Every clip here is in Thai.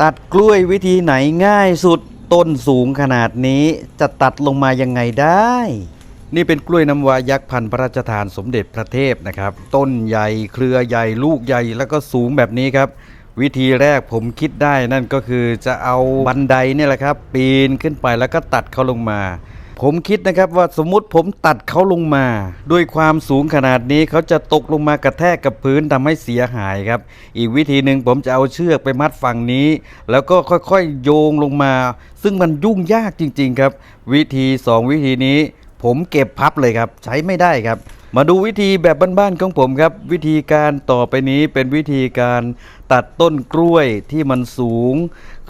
ตัดกล้วยวิธีไหนง่ายสุดต้นสูงขนาดนี้จะตัดลงมายังไงได้ นี่เป็นกล้วยน้ำว้ายักษ์พันธุ์พระราชทานสมเด็จพระเทพนะครับ ต้นใหญ่เครือใหญ่ลูกใหญ่แล้วก็สูงแบบนี้ครับ วิธีแรกผมคิดได้นั่นก็คือจะเอาบันไดเนี่ยแหละครับ ปีนขึ้นไปแล้วก็ตัดเขาลงมา ผมคิดนะครับว่าสมมติผมตัดเขาลงมา ด้วยความสูงขนาดนี้เขาจะตกลงมากระแทกกับพื้นทำให้เสียหายครับ อีกวิธีหนึ่งผมจะเอาเชือกไปมัดฝั่งนี้ แล้วก็ค่อยๆโยงลงมา ซึ่งมันยุ่งยากจริง ๆ ครับ วิธีสองวิธีนี้ ผมเก็บพับเลยครับ ใช้ไม่ได้ครับ มาดูวิธีแบบบ้านๆของผมครับ วิธีการต่อไปนี้เป็นวิธีการตัดต้นกล้วยที่มันสูง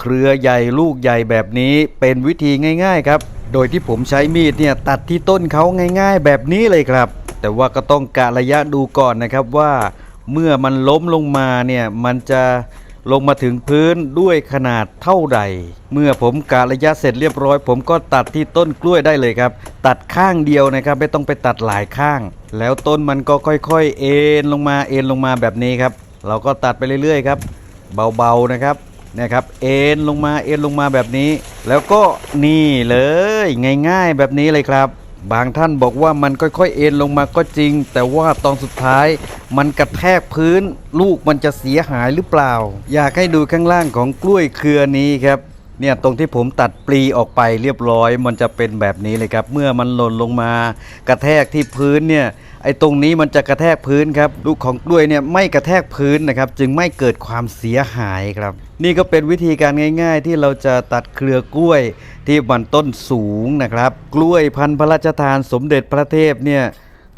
เครือใหญ่ลูกใหญ่แบบนี้เป็นวิธีง่าย ๆ ครับ โดยที่ผมใช้มีดเนี่ยตัดที่ต้นเขาง่าย ๆ แบบนี้เลยครับ แต่ว่าก็ต้องกะระยะดูก่อนนะครับว่าเมื่อมันล้มลงมาเนี่ยมันจะลงมาถึงพื้นด้วยขนาดเท่าใด เมื่อผมกะระยะเสร็จเรียบร้อย ผมก็ตัดที่ต้นกล้วยได้เลยครับ ตัดข้างเดียวนะครับ ไม่ต้องไปตัดหลายข้าง แล้วต้นมันก็ค่อยๆ เอ็นลงมาเอ็นลงมาแบบนี้ครับ เราก็ตัดไปเรื่อยๆครับ เบาๆนะครับ นี่ยครับเอ็นลงมาเอ็นลงมาแบบนี้ แล้วก็นี่เลยง่ายๆแบบนี้เลยครับ บางท่านบอกว่ามันค่อยๆเอ็นลงมาก็จริง แต่ว่าตอนสุดท้ายมันกระแทกพื้น ลูกมันจะเสียหายหรือเปล่า อยากให้ดูข้างล่างของกล้วยเครือนี้ครับเนี่ยตรงที่ผมตัดปลีออกไปเรียบร้อย มันจะเป็นแบบนี้เลยครับ เมื่อมันหล่นลงมากระแทกที่พื้นเนี่ยไอ้ตรงนี้มันจะกระแทกพื้นครับลูกของกล้วยเนี่ยไม่กระแทกพื้นนะครับ จึงไม่เกิดความเสียหายครับ นี่ก็เป็นวิธีการง่าย ๆ ที่เราจะตัดเครือกล้วยที่มันต้นสูงนะครับ กล้วยพันธุ์พระราชทานสมเด็จพระเทพเนี่ย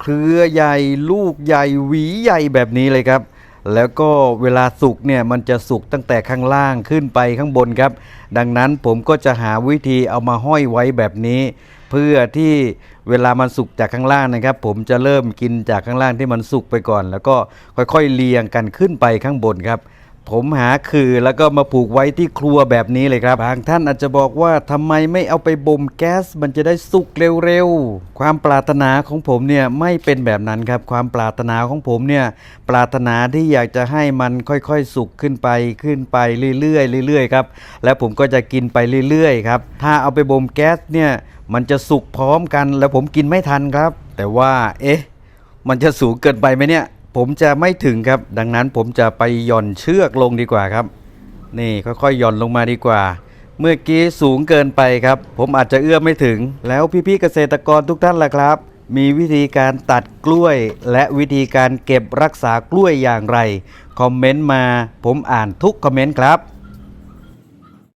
เครือใหญ่ลูกใหญ่หวีใหญ่แบบนี้เลยครับ แล้วก็เวลาสุกเนี่ยมันจะสุกตั้งแต่ข้างล่างขึ้นไปข้างบนครับ ดังนั้นผมก็จะหาวิธีเอามาห้อยไว้แบบนี้ เพื่อที่เวลามันสุกจากข้างล่างนะครับ ผมจะเริ่มกินจากข้างล่างที่มันสุกไปก่อน แล้วก็ค่อยๆเรียงกันขึ้นไปข้างบนครับ ผมหาคือแล้วก็มาผูกไว้ที่ครัวแบบนี้เลยครับบางท่านอาจจะบอกว่าทำไมไม่เอาไปบ่มแก๊ส มันจะได้สุกเร็วๆ ความปรารถนาของผมเนี่ยไม่เป็นแบบนั้นครับ ความปรารถนาของผมเนี่ยปรารถนาที่อยากจะให้มันค่อยๆ สุกขึ้นไปขึ้นไปเรื่อยๆเรื่อยๆครับแล้วผมก็จะกินไปเรื่อยๆครับถ้าเอาไปบ่มแก๊สเนี่ยมันจะสุกพร้อมกัน แล้วผมกินไม่ทันครับ แต่ว่าเอ๊ะมันจะสูงเกินไปไหมเนี่ย ผมจะไม่ถึงครับ ดังนั้นผมจะไปหย่อนเชือกลงดีกว่าครับ นี่ค่อยๆหย่อนลงมาดีกว่า เมื่อกี้สูงเกินไปครับ ผมอาจจะเอื้อมไม่ถึง แล้วพี่ๆเกษตรกรทุกท่านล่ะครับ มีวิธีการตัดกล้วย และวิธีการเก็บรักษากล้วยอย่างไร คอมเมนต์มา ผมอ่านทุกคอมเมนต์ครับ